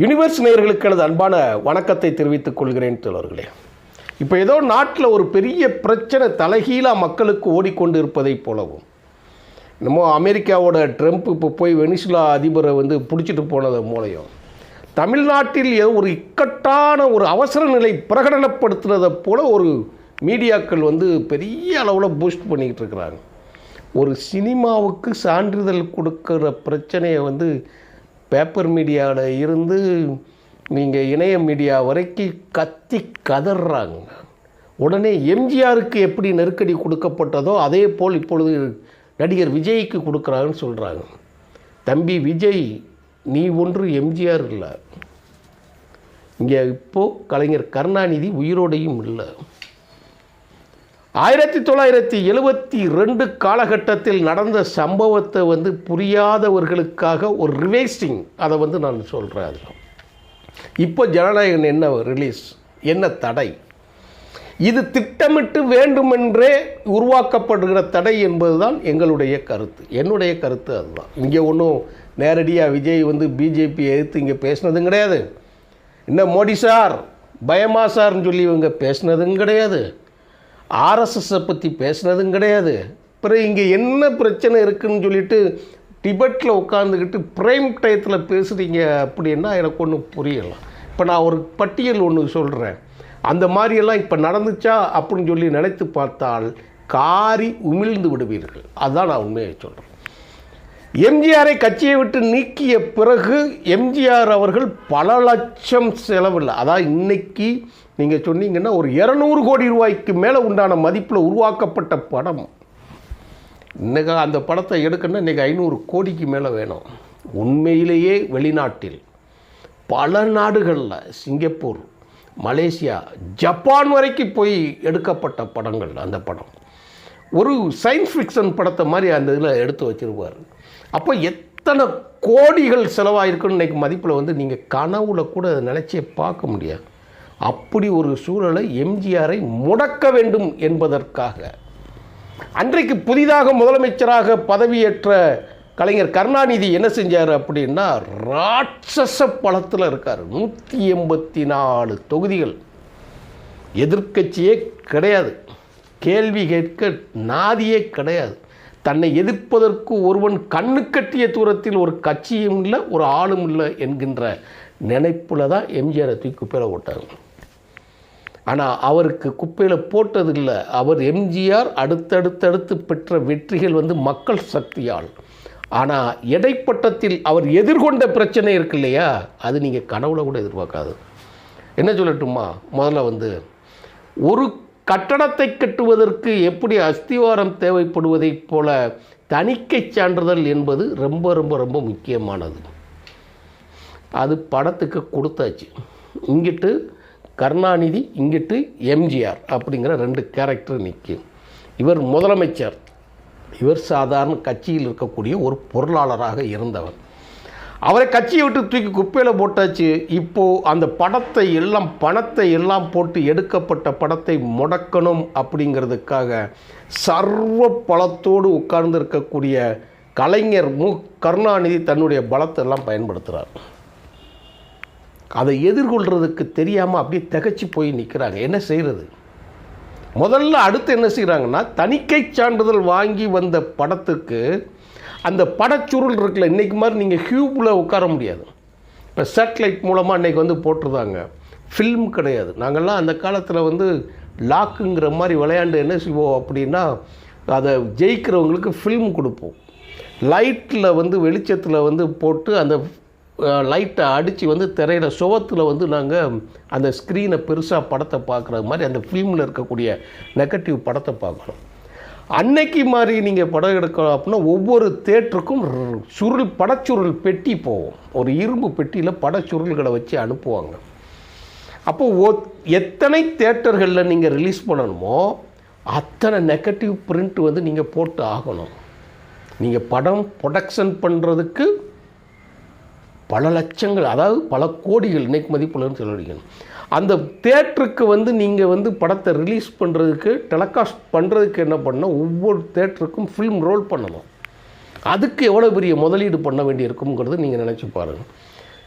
Universe நேயர்களுக்கு எனது அன்பான வணக்கத்தை தெரிவித்துக் கொள்கிறேன் தோழர்களே. இப்போ ஏதோ நாட்டில் ஒரு பெரிய பிரச்சனை தலைகீழாக மக்களுக்கு ஓடிக்கொண்டு இருப்பதைப் போலவும் என்னமோ அமெரிக்காவோட ட்ரம்ப் இப்போ போய் வெனிசுலா அதிபரை வந்து பிடிச்சிட்டு போனது மூலையும் தமிழ்நாட்டில் ஏதோ ஒரு இக்கட்டான ஒரு அவசர நிலை பிரகடனப்படுத்துனதை போல ஒரு மீடியாக்கள் வந்து பெரிய அளவில் பூஸ்ட் பண்ணிக்கிட்டு இருக்கிறாங்க. ஒரு சினிமாவுக்கு சான்றிதழ் கொடுக்குற பிரச்சனையை வந்து பேப்பர் மீடியாவில் இருந்து நீங்கள் இணைய மீடியா வரைக்கும் கத்தி கதறாங்க உடனே எம்ஜிஆருக்கு எப்படி நெருக்கடி கொடுக்கப்பட்டதோ அதே போல் இப்பொழுது நடிகர் விஜய்க்கு கொடுக்குறாங்கன்னு சொல்கிறாங்க தம்பி விஜய் நீ ஒன்று எம்ஜிஆர் இல்லை. இங்கே இப்போது கலைஞர் கருணாநிதி உயிரோடையும் இல்லை. ஆயிரத்தி தொள்ளாயிரத்தி எழுபத்தி ரெண்டு காலகட்டத்தில் நடந்த சம்பவத்தை வந்து புரியாதவர்களுக்காக ஒரு ரிவேஸ்டிங் அதை வந்து நான் சொல்கிறேன் அதில். இப்போ ஜனநாயகன் என்ன ரிலீஸ் என்ன தடை? இது திட்டமிட்டு வேண்டுமென்றே உருவாக்கப்படுகிற தடை என்பதுதான் எங்களுடைய கருத்து. என்னுடைய கருத்து அதுதான். இங்கே ஒன்றும் நேரடியாக விஜய் வந்து பிஜேபி எதிர்த்து இங்கே பேசினதும் கிடையாது. என்ன மோடி சார் பயமா சார்னு சொல்லி இவங்க பேசினதும் கிடையாது. ஆர்எஸ்எஸ்ஸை பற்றி பேசுனதும் கிடையாது. பிறகு இங்கே என்ன பிரச்சனை இருக்குதுன்னு சொல்லிட்டு டிபெட்டில் உட்காந்துக்கிட்டு பிரைம் டயத்தில் பேசுகிறீங்க அப்படின்னா எனக்கு ஒன்றும் புரியலை. இப்போ நான் ஒரு பட்டியல் ஒன்று சொல்கிறேன் அந்த மாதிரியெல்லாம் இப்போ நடந்துச்சா அப்படின்னு சொல்லி நினைத்து பார்த்தால் காரி உமிழ்ந்து விடுவீர்கள். அதுதான் நான் உண்மையை சொல்கிறேன் எம்ஜிஆரை கட்சியை விட்டு நீக்கிய பிறகு எம்ஜிஆர் அவர்கள் பல லட்சம் செலவில் அதாவது இன்னைக்கு நீங்கள் சொன்னீங்கன்னா ஒரு இரநூறு கோடி ரூபாய்க்கு மேலே உண்டான மதிப்பில் உருவாக்கப்பட்ட படம். இன்னைக்கு அந்த படத்தை எடுக்கணும்னா இன்றைக்கி ஐநூறு கோடிக்கு மேலே வேணும். உண்மையிலேயே வெளிநாட்டில் பல நாடுகளில் சிங்கப்பூர் மலேசியா ஜப்பான் வரைக்கும் போய் எடுக்கப்பட்ட படங்கள் அந்த படம். ஒரு சயின்ஸ் ஃபிக்ஷன் படத்தை மாதிரி அந்த இதில் எடுத்து வச்சுருப்பார். அப்போ எத்தனை கோடிகள் செலவாயிருக்குன்னு இன்றைக்கி மதிப்பில் வந்து நீங்கள் கனவுல கூட அதை நினச்சே பார்க்க முடியாது. அப்படி ஒரு சூழலை எம்ஜிஆரை முடக்க வேண்டும் என்பதற்காக. அன்றைக்கு புதிதாக முதலமைச்சராக பதவியேற்ற கலைஞர் கருணாநிதி என்ன செஞ்சார் அப்படின்னா ராட்சச பலத்தில் இருக்கார். நூற்றி எண்பத்தி நாலு தொகுதிகள். எதிர்க்கட்சியே கிடையாது. கேள்வி கேட்க நாதியே கிடையாது. தன்னை எதிர்ப்பதற்கு ஒருவன் கண்ணு கட்டிய தூரத்தில் ஒரு கட்சியும் இல்லை ஒரு ஆளும் இல்லை என்கின்ற நினைப்பில் தான் எம்ஜிஆரை தூக்கி குப்பையில் போட்டாங்க ஆனால் அவருக்கு குப்பையில் போட்டதில்லை. அவர் எம்ஜிஆர் அடுத்தடுத்தடுத்து பெற்ற வெற்றிகள் வந்து மக்கள் சக்தியால். ஆனால் இடைப்பட்டத்தில் அவர் எதிர்கொண்ட பிரச்சனை இருக்கு இல்லையா? அது நீங்கள் கனவுல கூட எதிர்பார்க்காது. என்ன சொல்லட்டுமா? முதல்ல வந்து ஒரு கட்டடத்தை கட்டுவதற்கு எப்படி அஸ்திவாரம் தேவைப்படுவதைப் போல தணிக்கை சான்றிதழ் என்பது ரொம்ப ரொம்ப ரொம்ப முக்கியமானது. அது படத்துக்கு கொடுத்தாச்சு. இங்கிட்டு கருணாநிதி இங்கிட்டு எம்ஜிஆர் அப்படிங்கிற ரெண்டு கேரக்டர் நிற்கும் இவர் முதலமைச்சர். இவர் சாதாரண கட்சியில் இருக்கக்கூடிய ஒரு பொருளாளராக இருந்தவர். அவரை கட்சியை விட்டு தூக்கி குப்பையில் போட்டாச்சு. இப்போது அந்த படத்தை எல்லாம் பணத்தை எல்லாம் போட்டு எடுக்கப்பட்ட படத்தை முடக்கணும் அப்படிங்கிறதுக்காக சர்வ பலத்தோடு உட்கார்ந்து இருக்கக்கூடிய கலைஞர் மு. கருணாநிதி தன்னுடைய பலத்தை எல்லாம் பயன்படுத்துகிறார் அதை எதிர்கொள்கிறதுக்கு தெரியாமல் அப்படியே திகச்சு போய் நிற்கிறாங்க என்ன செய்கிறது முதல்ல அடுத்து என்ன செய்கிறாங்கன்னா தணிக்கை சான்றிதழ் வாங்கி வந்த படத்துக்கு அந்த படச்சுருள் இருக்குல்ல இன்றைக்கு மாதிரி நீங்கள் ஹியூப்பில் உட்கார முடியாது. இப்போ சேட்டலைட் மூலமாக இன்றைக்கி வந்து போட்டிருந்தாங்க. ஃபில்ம் கிடையாது. நாங்கள்லாம் அந்த காலத்தில் வந்து லாக்குங்கிற மாதிரி விளையாண்டு என்ன செய்வோம் அப்படின்னா அதை ஜெயிக்கிறவங்களுக்கு ஃபில்ம் கொடுப்போம். லைட்டில் வந்து வெளிச்சத்தில் வந்து போட்டு அந்த லைட்டை அடித்து வந்து திரையில் சுவத்தில் வந்து நாங்கள் அந்த ஸ்க்ரீனை பெருசாக படத்தை பார்க்குற மாதிரி அந்த ஃபிலிமில் இருக்கக்கூடிய நெகட்டிவ் படத்தை பார்க்கணும் அன்னைக்கு மாதிரி நீங்கள் படம் எடுக்கணும் அப்படின்னா ஒவ்வொரு தேட்டருக்கும் சுருள் படச்சுருள் பெட்டி போகும். ஒரு இரும்பு பெட்டியில் படச்சுருள்களை வச்சு அனுப்புவாங்க. அப்போ ஓ எத்தனை தேட்டர்களில் நீங்கள் ரிலீஸ் பண்ணணுமோ அத்தனை நெகட்டிவ் பிரிண்ட் வந்து நீங்கள் போட்டு ஆகணும். நீங்கள் படம் ப்ரொடக்ஷன் பண்ணுறதுக்கு பல லட்சங்கள் அதாவது பல கோடிகள் இன்னைக்கு மதிப்புலன்னு சொல்லிக்கணும் அந்த தேட்டருக்கு வந்து நீங்கள் வந்து படத்தை ரிலீஸ் பண்ணுறதுக்கு டெலகாஸ்ட் பண்ணுறதுக்கு என்ன பண்ணால் ஒவ்வொரு தேட்டருக்கும் ஃபிலிம் ரோல் பண்ணணும். அதுக்கு எவ்வளோ பெரிய முதலீடு பண்ண வேண்டியிருக்குங்கிறது நீங்கள் நினச்சி பாருங்கள்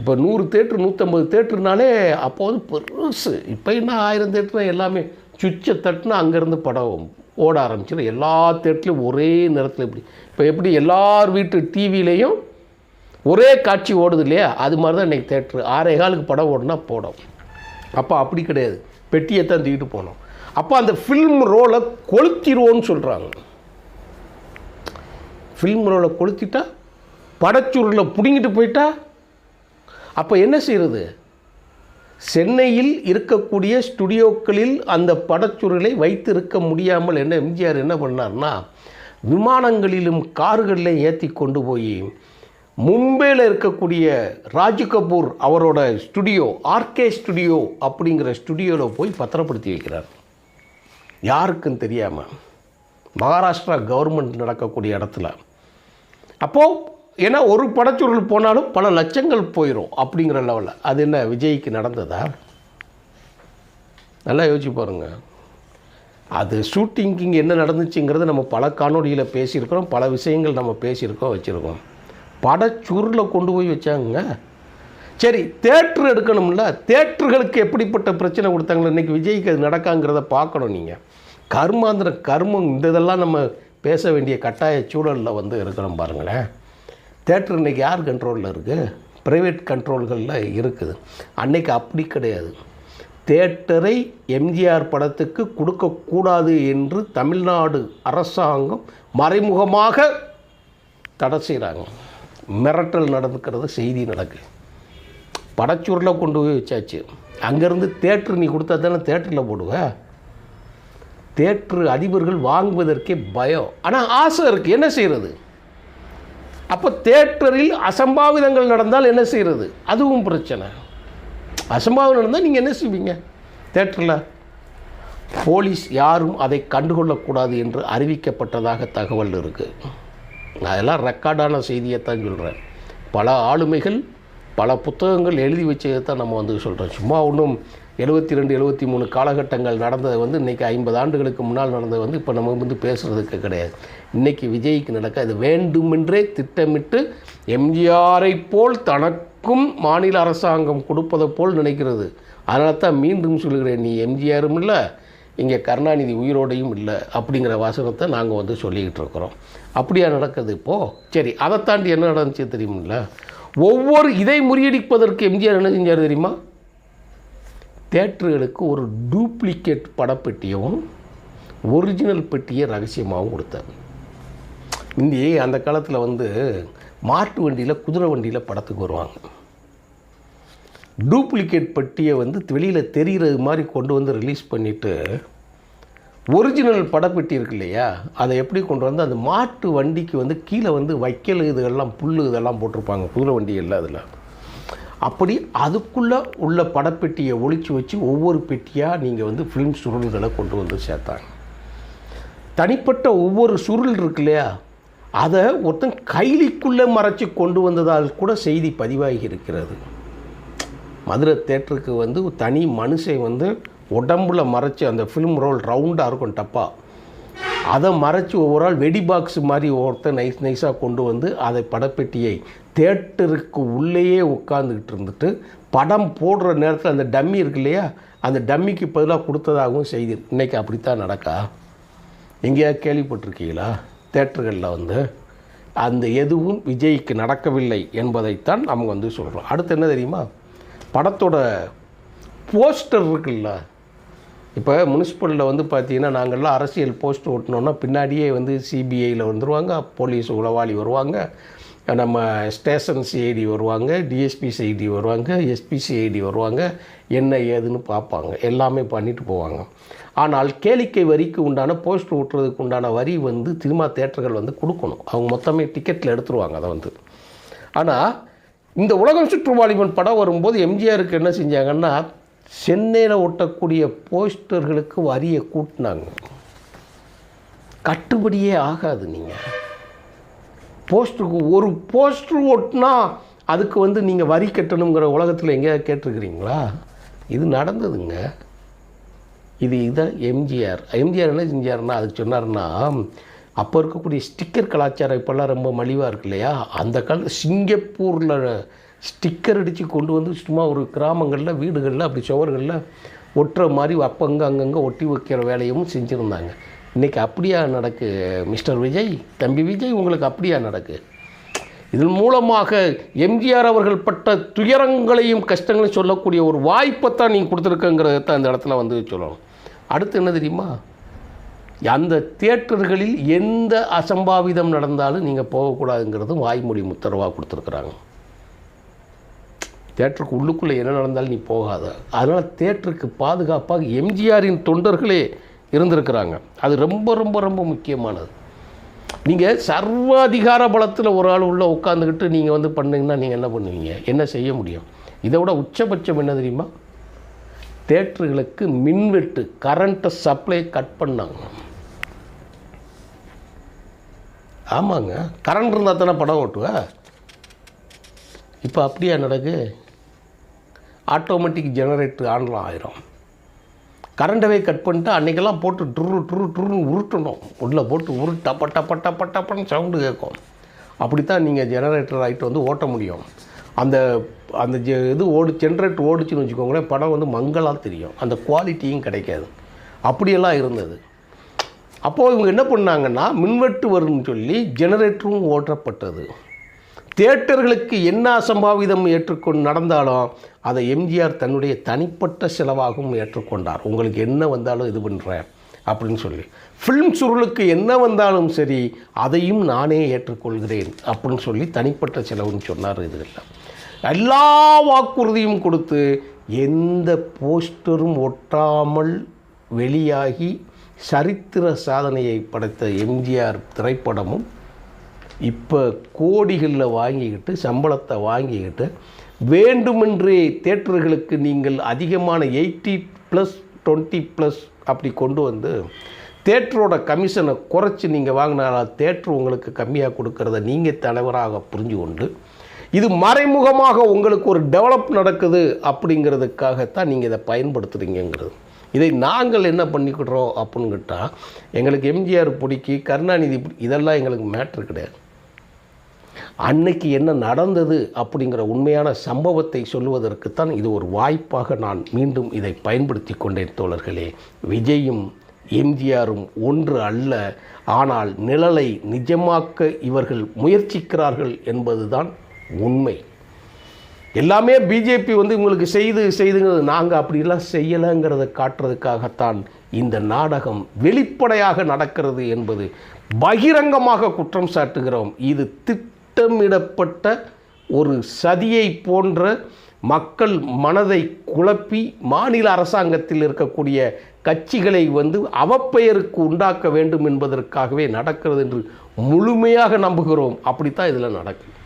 இப்போ நூறு தேட்ரு நூற்றம்பது தேட்டருனாலே அப்போ வந்து பெருசு. இப்போ என்ன ஆயிரம் தேட்டரு எல்லாமே சுவிட்சை தட்டுனா அங்கேருந்து படம் ஓட ஆரம்பிச்சிடும் எல்லா தேட்டர்லையும் ஒரே நேரத்தில் இப்படி. இப்போ எப்படி எல்லார் வீட்டு டிவிலையும் ஒரே காட்சி ஓடுது இல்லையா? அது மாதிரி தான் இன்றைக்கி தேட்ரு ஆறே காலுக்கு படம் ஓடுனா போடும். அப்போ அப்படி கிடையாது. பெட்டியை தான் தூக்கிட்டு போனோம். அப்போ அந்த ஃபில்ம் ரோலை கொளுத்திடுவோன்னு சொல்கிறாங்க ஃபில்ம் ரோலை கொளுத்திட்டா படச்சுருளை பிடுங்கிட்டு போயிட்டா அப்போ என்ன செய்கிறது சென்னையில் இருக்கக்கூடிய ஸ்டுடியோக்களில் அந்த படச்சுருளை வைத்திருக்க முடியாமல் என்ன எம்ஜிஆர் என்ன பண்ணார்னா விமானங்களிலும் கார்களிலும் ஏற்றி கொண்டு போய் மும்பையில் இருக்கக்கூடிய ராஜ் கபூர் அவரோட ஸ்டுடியோ ஆர்கே ஸ்டுடியோ அப்படிங்கிற ஸ்டுடியோவில் போய் பத்திரப்படுத்தி வைக்கிறார். யாருக்கும் தெரியாமல் மகாராஷ்டிரா கவர்மெண்ட் நடக்கக்கூடிய இடத்துல. அப்போது ஏன்னா ஒரு படச்சுருள் போனாலும் பல லட்சங்கள் போயிடும் அப்படிங்கிற லெவலில் அது என்ன விஜய்க்கு நடந்ததா? நல்லா யோசிச்சு பாருங்க. அது ஷூட்டிங்க்கு இங்கே என்ன நடந்துச்சுங்கிறது நம்ம பல காணொலியில் பேசியிருக்கிறோம் பல விஷயங்கள் நம்ம பேசியிருக்கோம் வச்சுருக்கோம். படச்சுருளை கொண்டு போய் வச்சாங்க சரி தேட்ரு எடுக்கணும்ல. தேட்டர்களுக்கு எப்படிப்பட்ட பிரச்சனை கொடுத்தாங்களோ இன்றைக்கி விஜய்க்கு அது நடக்காங்கிறத பார்க்கணும் நீங்கள் கர்மாந்திர கர்மம் இந்த இதெல்லாம் நம்ம பேச வேண்டிய கட்டாய சூழலில் வந்து இருக்கிறோம் பாருங்களேன். தேட்ரு இன்றைக்கி யார் கண்ட்ரோலில் இருக்குது ப்ரைவேட் கண்ட்ரோல்களில் இருக்குது. அன்னைக்கு அப்படி கிடையாது. தேட்டரை எம்ஜிஆர் படத்துக்கு கொடுக்கக்கூடாது என்று தமிழ்நாடு அரசாங்கம் மறைமுகமாக தடை செய்கிறாங்க மிரட்டல் நடந்துக்கிறது செய்தி நடக்கு. படச்சூரில் கொண்டு போய் வச்சாச்சு. அங்கேருந்து தேட்ரு நீ கொடுத்தா தானே தேட்டரில் போடுவ? தேட்ரு அதிபர்கள் வாங்குவதற்கே பயம். ஆனால் ஆசை இருக்குது என்ன செய்கிறது அப்போ தேட்டரில் அசம்பாவிதங்கள் நடந்தால் என்ன செய்கிறது அதுவும் பிரச்சனை. அசம்பாவிதம் நடந்தால் நீங்கள் என்ன செய்வீங்க? தேட்டரில். போலீஸ் யாரும் அதை கண்டுகொள்ளக்கூடாது என்று அறிவிக்கப்பட்டதாக தகவல் இருக்குது அதெல்லாம் ரெக்கார்டான செய்தியை தான் சொல்கிறேன் பல ஆளுமைகள் பல புத்தகங்கள் எழுதி வச்சதை தான் நம்ம வந்து சொல்கிறோம் சும்மா ஒன்றும் எழுபத்தி ரெண்டு எழுபத்தி மூணு காலகட்டங்கள் நடந்தது வந்து இன்றைக்கி ஐம்பது ஆண்டுகளுக்கு முன்னால் நடந்தது வந்து இப்போ நம்ம வந்து பேசுகிறதுக்கு கிடையாது. இன்றைக்கி விஜய்க்கு நடக்க அது வேண்டுமென்றே திட்டமிட்டு எம்ஜிஆரை போல் தனக்கும் மாநில அரசாங்கம் கொடுப்பதை போல் நினைக்கிறது. அதனால தான் மீண்டும் சொல்கிறேன் நீ எம்ஜிஆரும் இல்லை இங்கே கருணாநிதி உயிரோடையும் இல்லை அப்படிங்கிற வாசகத்தை நாங்கள் வந்து சொல்லிக்கிட்டு இருக்கிறோம். அப்படியா நடக்குது இப்போது சரி அதை தாண்டி என்ன நடந்துச்சு தெரியுமில்ல? ஒவ்வொரு இதை முறியடிப்பதற்கு எம்ஜிஆர் என்ன செஞ்சார் தெரியுமா? தேட்டர்களுக்கு ஒரு டூப்ளிகேட் படப்பெட்டியும் ஒரிஜினல் பெட்டியை ரகசியமாகவும் கொடுத்தார். இந்தி அந்த காலத்தில் வந்து மாட்டு வண்டியில் குதிரை வண்டியில் படத்துக்கு வருவாங்க. டூப்ளிகேட் பெட்டியை வந்து வெளியில் தெரிகிறது மாதிரி கொண்டு வந்து ரிலீஸ் பண்ணிவிட்டு ஒரிஜினல் படப்பெட்டி இருக்கு இல்லையா? அதை எப்படி கொண்டு வந்து அந்த மாட்டு வண்டிக்கு வந்து கீழே வந்து வைக்கல் இதெல்லாம் புல் இதெல்லாம் போட்டிருப்பாங்க. குதிரை இல்லை அதில். அப்படி அதுக்குள்ளே உள்ள படப்பெட்டியை ஒழிச்சு வச்சு ஒவ்வொரு பெட்டியாக நீங்கள் வந்து ஃபிலிம் சுருள்களை கொண்டு வந்து சேர்த்தாங்க. தனிப்பட்ட ஒவ்வொரு சுருள் இருக்கு இல்லையா? அதை ஒருத்தன் கைலிக்குள்ளே மறைச்சி கொண்டு வந்ததால் கூட செய்தி பதிவாகி இருக்கிறது. மதுரை தேட்டருக்கு வந்து தனி மனுஷன் வந்து உடம்புல மறைச்சி அந்த ஃபிலிம் ரோல் ரவுண்டாக இருக்கும் டப்பா. அதை மறைச்சி ஒவ்வொரு ஆள் வெடி பாக்ஸ் மாதிரி ஒருத்தர் நைஸ் நைஸாக கொண்டு வந்து அதை படப்பெட்டியை தேட்டருக்கு உள்ளேயே உட்காந்துக்கிட்டு இருந்துட்டு படம் போடுற நேரத்தில் அந்த டம்மி இருக்கு இல்லையா? அந்த டம்மிக்கு பதிலாக கொடுத்ததாகவும் செய்தி. இன்றைக்கி அப்படித்தான் நடக்கா? எங்கேயா கேள்விப்பட்டிருக்கீங்களா? தேட்டர்களில் வந்து அந்த எதுவும் விஜய்க்கு நடக்கவில்லை என்பதைத்தான் நம்ம வந்து சொல்கிறோம் அடுத்து என்ன தெரியுமா? படத்தோட போஸ்டர் இருக்குல்ல? இப்போ முனிசிபலில் வந்து பார்த்தீங்கன்னா நாங்கள்லாம் அரசியல் போஸ்ட் ஓட்டினோன்னா பின்னாடியே வந்து சிபிஐயில் வந்துடுவாங்க போலீஸ் உளவாளி வருவாங்க நம்ம ஸ்டேஷன் சிஐடி வருவாங்க டிஎஸ்பி சிஐடி வருவாங்க எஸ்பி சிஐடி வருவாங்க என்ன ஏதுன்னு பார்ப்பாங்க எல்லாமே பண்ணிட்டு போவாங்க. ஆனால் கேளிக்கை வரிக்கு உண்டான போஸ்ட் ஓட்டுறதுக்கு உண்டான வரி வந்து சினிமா தேட்டர்கள் வந்து கொடுக்கணும். அவங்க மொத்தமே டிக்கெட்டில் எடுத்துருவாங்க அதை வந்து. ஆனால் இந்த உலகம் சுற்றுவாலிபன் படம் வரும்போது எம்ஜிஆருக்கு என்ன செஞ்சாங்கன்னா சென்னையில் ஒட்டக்கூடிய போஸ்டர்களுக்கு வரியை கூட்டினாங்க. கட்டுப்படியே ஆகாது நீங்கள் போஸ்டருக்கு ஒரு போஸ்டர் ஒட்டினா அதுக்கு வந்து நீங்கள் வரி கட்டணுங்கிற உலகத்தில் எங்கேயாவது கேட்டிருக்கிறீங்களா? இது நடந்ததுங்க. இது இதான் எம்ஜிஆர். எம்ஜிஆர் என்ன செஞ்சார்னா அதுக்கு சொன்னார்னா அப்போ இருக்கக்கூடிய ஸ்டிக்கர் கலாச்சாரம் இப்போல்லாம் ரொம்ப மலிவாக இருக்கு இல்லையா? அந்த காலத்தில் சிங்கப்பூரில் ஸ்டிக்கர் அடித்து கொண்டு வந்து சும்மா ஒரு கிராமங்களில் வீடுகளில் அப்படி சுவர்களில் ஒட்டுற மாதிரி அப்பங்க அங்கங்கே ஒட்டி வைக்கிற வேலையும் செஞ்சுருந்தாங்க. இன்றைக்கி அப்படியா நடக்கு மிஸ்டர் விஜய்? தம்பி விஜய் உங்களுக்கு அப்படியா நடக்கு? இதன் மூலமாக எம்ஜிஆர் அவர்கள் பட்ட துயரங்களையும் கஷ்டங்களையும் சொல்லக்கூடிய ஒரு வாய்ப்பை தான் நீங்கள் கொடுத்துருக்கங்கிறத தான் இந்த இடத்துல வந்து சொல்லணும். அடுத்து என்ன தெரியுமா? அந்த தியேட்டர்களில் எந்த அசம்பாவிதம் நடந்தாலும் நீங்கள் போகக்கூடாதுங்கிறதும் வாய்மொழி உத்தரவாக கொடுத்துருக்குறாங்க. தேட்டருக்கு உள்ளுக்குள்ளே என்ன நடந்தாலும் நீ போகாத. அதனால் தேட்டருக்கு பாதுகாப்பாக எம்ஜிஆரின் தொண்டர்களே இருந்திருக்கிறாங்க. அது ரொம்ப ரொம்ப ரொம்ப முக்கியமானது. நீங்கள் சர்வாதிகார பலத்தில் ஒரு ஆள் உள்ளே உட்காந்துக்கிட்டு நீங்கள் வந்து பண்ணீங்கன்னா நீங்கள் என்ன பண்ணுவீங்க? என்ன செய்ய முடியும்? இதை விட உச்சபட்சம் என்ன தெரியுமா? தேட்டர்களுக்கு மின்வெட்டு கரண்ட்டை சப்ளை கட் பண்ணாங்க. ஆமாங்க. கரண்ட் இருந்தால் தானே படம் ஓட்டுவேன் இப்போ அப்படியா நடக்கு? ஆட்டோமேட்டிக் ஜெனரேட்டர் ஆன்லாம் ஆயிரும். கரண்டவே கட் பண்ணிட்டு அன்றைக்கெல்லாம் போட்டு ட்ரு ட்ரு ட்ருன்னு உருட்டணும். உள்ளே போட்டு உருட்டு டப்ப டப்ப டப்ப டப்பன்னு சவுண்டு கேட்கும். அப்படித்தான் நீங்கள் ஜெனரேட்டர் ஆகிட்டு வந்து ஓட்ட முடியும். அந்த அந்த ஜெ இது ஓடு ஜென்ரேட்டர் ஓடிச்சுன்னு வச்சுக்கோங்களேன் படம் வந்து மங்கலாக தெரியும். அந்த குவாலிட்டியும் கிடைக்காது. அப்படியெல்லாம் இருந்தது. அப்போது இவங்க என்ன பண்ணாங்கன்னா மின்வெட்டு வரும்னு சொல்லி ஜெனரேட்டரும் ஓட்டப்பட்டது. தேட்டர்களுக்கு என்ன அசம்பாவிதம் ஏற்றுக்கொண்டு நடந்தாலும் அதை எம்ஜிஆர் தன்னுடைய தனிப்பட்ட செலவாகவும் ஏற்றுக்கொண்டார். உங்களுக்கு என்ன வந்தாலும் இது பண்ணுறேன் அப்படின்னு சொல்லி. ஃபிலிம் சுருளுக்கு என்ன வந்தாலும் சரி அதையும் நானே ஏற்றுக்கொள்கிறேன் அப்படின்னு சொல்லி தனிப்பட்ட செலவுன்னு சொன்னார் இதில். எல்லா வாக்குறுதியும் கொடுத்து எந்த போஸ்டரும் ஒட்டாமல் வெளியாகி சரித்திர சாதனையை படைத்த எம்ஜிஆர் திரைப்படமும் இப்போ கோடிகளில் வாங்கிக்கிட்டு சம்பளத்தை வாங்கிக்கிட்டு வேண்டுமென்றே தேட்டர்களுக்கு நீங்கள் அதிகமான எயிட்டி ப்ளஸ் டுவெண்ட்டி ப்ளஸ் அப்படி கொண்டு வந்து தேட்டரோட கமிஷனை குறைச்சி நீங்கள் வாங்கினாலும் தேட்டர் உங்களுக்கு கம்மியாக கொடுக்கறத நீங்கள் தலைவராக புரிஞ்சு கொண்டு இது மறைமுகமாக உங்களுக்கு ஒரு டெவலப் நடக்குது அப்படிங்கிறதுக்காகத்தான் நீங்கள் இதை பயன்படுத்துகிறீங்கிறது இதை நாங்கள் என்ன பண்ணிக்கிடுறோம் அப்படின்னு கேட்டால் எங்களுக்கு எம்ஜிஆர் பிடிக்கி கருணாநிதி இதெல்லாம் எங்களுக்கு மேட்ரு கிடையாது. அன்னைக்கு என்ன நடந்தது அப்படிங்கிற உண்மையான சம்பவத்தை சொல்வதற்குத்தான் இது ஒரு வாய்ப்பாக நான் மீண்டும் இதை பயன்படுத்தி கொண்டேன் தோழர்களே. விஜயும் எம்ஜிஆரும் ஒன்று அல்ல ஆனால் நிழலை நிஜமாக்க இவர்கள் முயற்சிக்கிறார்கள் என்பதுதான் உண்மை. எல்லாமே பிஜேபி வந்து இவங்களுக்கு செய்து செய்துங்கிறது நாங்கள் அப்படிலாம் செய்யலைங்கிறத காட்டுறதுக்காகத்தான் இந்த நாடகம் வெளிப்படையாக நடக்கிறது என்பது பகிரங்கமாக குற்றம் சாட்டுகிறோம். இது திட்டமிடப்பட்ட ஒரு சதியை போன்ற மக்கள் மனதை குழப்பி மாநில அரசாங்கத்தில் இருக்கக்கூடிய கட்சிகளை வந்து அவப்பெயருக்கு உண்டாக்க வேண்டும் என்பதற்காகவே நடக்கிறது என்று முழுமையாக நம்புகிறோம். அப்படித்தான் இதில் நடக்கும்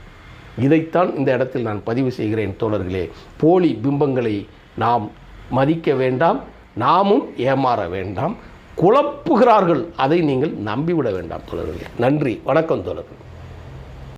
இதைத்தான் இந்த இடத்தில் நான் பதிவு செய்கிறேன் தோழர்களே. போலி பிம்பங்களை நாம் மதிக்க வேண்டாம் நாமும் ஏமாற வேண்டாம். குழப்புகிறார்கள் அதை நீங்கள் நம்பிவிட வேண்டாம் தோழர்களே. நன்றி வணக்கம் தோழர்கள்.